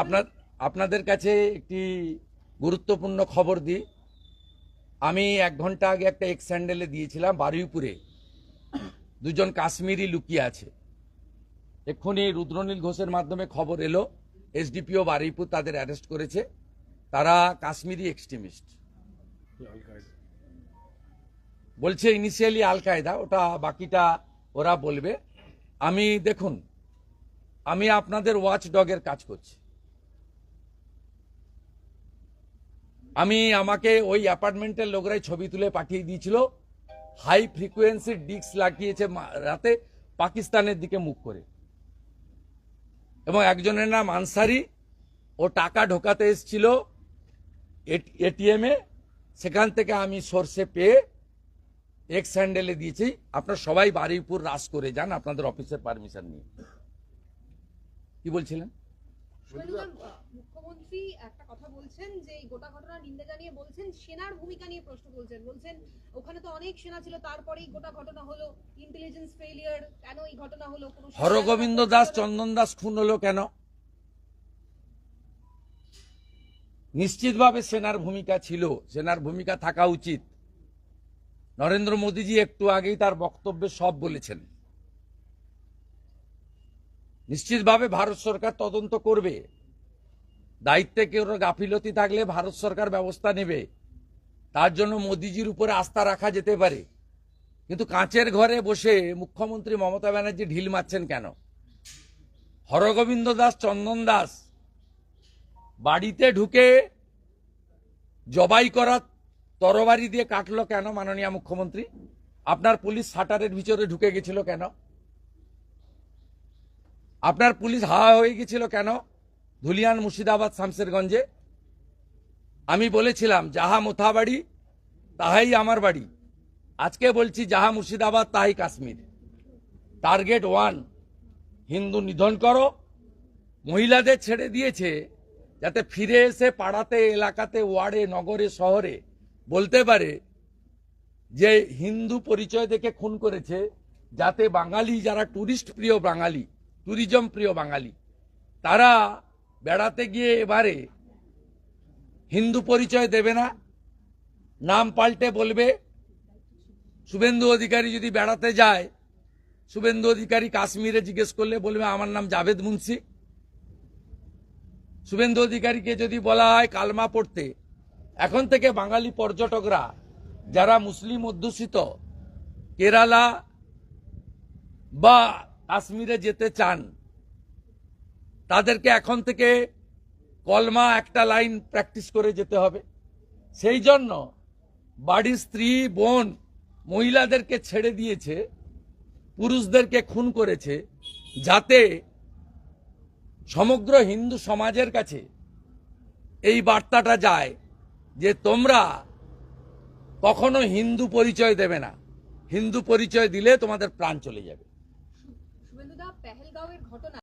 আপনার, আপনাদের কাছে একটি গুরুত্বপূর্ণ খবর দিই। আমি এক ঘণ্টা আগে একটা এক্স স্যান্ডেলে দিয়েছিলাম বারুইপুরে। দুজন কাশ্মীরি লুকিয়ে আছে। এক্ষুনি রুদ্রনীল ঘোষের মাধ্যমে খবর এলো, এসডিপিও বারুইপুর তাদের অ্যারেস্ট করেছে। তারা কাশ্মীরি এক্সট্রিমিস্ট বলছে ইনিশিয়ালি আল কায়দা ওটা বাকিটা ওরা বলবে। আমি, দেখুন, আমি আপনাদের ওয়াচ ডগের কাজ করছি। আমি আমাকে ওই অ্যাপার্টমেন্টের লোকরাই ছবি তুলে পাঠিয়ে দিয়েছিল। হাই ফ্রিকোয়েন্সি ডিস্ক লাগিয়েছে রাতে পাকিস্তানের দিকে মুখ করে। এবং একজনের নাম আনসারি। ও টাকা ঢোকাতে এসেছিল এটিএমে সেখান থেকে আমি সর্ষে পেয়ে এক্স হ্যান্ডেলে দিয়েছি। আপনার সবাই বারুইপুর রাস করে যান, আপনাদের অফিসের পারমিশন নিয়ে। কি বলছিলেন? মুখ্যমন্ত্রী একটা কথা বলছেন যে এই গোটা ঘটনার নিন্দা জানিয়ে বলছেন সেনার ভূমিকা নিয়ে প্রশ্ন তুলছেন। বলছেন ওখানে তো অনেক সেনা ছিল তারপরেই গোটা ঘটনা হলো ইন্টেলিজেন্স ফেলিয়ার কেন এই ঘটনা হলো হরগোবিন্দ দাস চন্দন দাস খুন হলো কেন? নিশ্চিতভাবে সেনার ভূমিকা ছিল সেনার ভূমিকা থাকা উচিত। নরেন্দ্র মোদীজি একটু আগেই তার বক্তব্যে সব বলেছেন। নিশ্চিতভাবে ভারত সরকার তদন্ত করবে। দায়িত্বে কেউ গাফিলতি থাকলে ভারত সরকার ব্যবস্থা নেবে। তার জন্য মোদিজির উপরে আস্থা রাখা যেতে পারে। কিন্তু কাঁচের ঘরে বসে মুখ্যমন্ত্রী মমতা ব্যানার্জি ঢিল মারছেন কেন? হরগোবিন্দ দাস, চন্দন দাস বাড়িতে ঢুকে জবাই করা তরবারি দিয়ে কাটলো কেন মাননীয় মুখ্যমন্ত্রী? আপনার পুলিশ শাটারের ভিতরে ঢুকে গেছিল কেন? আপনার পুলিশ হাওয়া হয়ে গেছিল কেন? ধুলিয়ান মুর্শিদাবাদ শামসেরগঞ্জে আমি বলেছিলাম, যাহা মোথা বাড়ি, তাহাই আমার বাড়ি। আজকে বলছি, যাহা মুর্শিদাবাদ, তাহাই কাশ্মীর। টার্গেট ওয়ান, হিন্দু নিধন করো। মহিলাদের ছেড়ে দিয়েছে, যাতে ফিরে এসে পাড়াতে, এলাকাতে, ওয়ার্ডে, নগরে, শহরে বলতে পারে যে হিন্দু পরিচয় দেখে খুন করেছে, যাতে বাঙালি যারা টুরিস্ট প্রিয় বাঙালি ট্যুরিজম প্রিয় বাঙালি, তারা বেড়াতে গিয়ে এবারে হিন্দু পরিচয় দেবে না, নাম পাল্টে বলবে, শুভেন্দু অধিকারী যদি বেড়াতে যায়, শুভেন্দু অধিকারী কাশ্মীরে জিজ্ঞেস করলে বলবে, আমার নাম জাভেদ মুন্সি। শুভেন্দু অধিকারীকে যদি বলা হয়, কালমা পড়তে। এখন থেকে বাঙালি পর্যটকরা, যারা মুসলিম অধ্যুষিত, কেরালা বা কাশ্মীরে যেতে চান, তাদেরকে এখন থেকে কলমা একটা লাইন প্র্যাকটিস করে যেতে হবে। সেই জন্য বাড়ির স্ত্রী, বোন মহিলাদেরকে ছেড়ে দিয়েছে, পুরুষদেরকে খুন করেছে, যাতে সমগ্র হিন্দু সমাজের কাছে এই বার্তাটা যায় যে তোমরা কখনো হিন্দু পরিচয় দেবে না। হিন্দু পরিচয় দিলে তোমাদের প্রাণ চলে যাবে। পেহেলগাঁওয়ের ঘটনা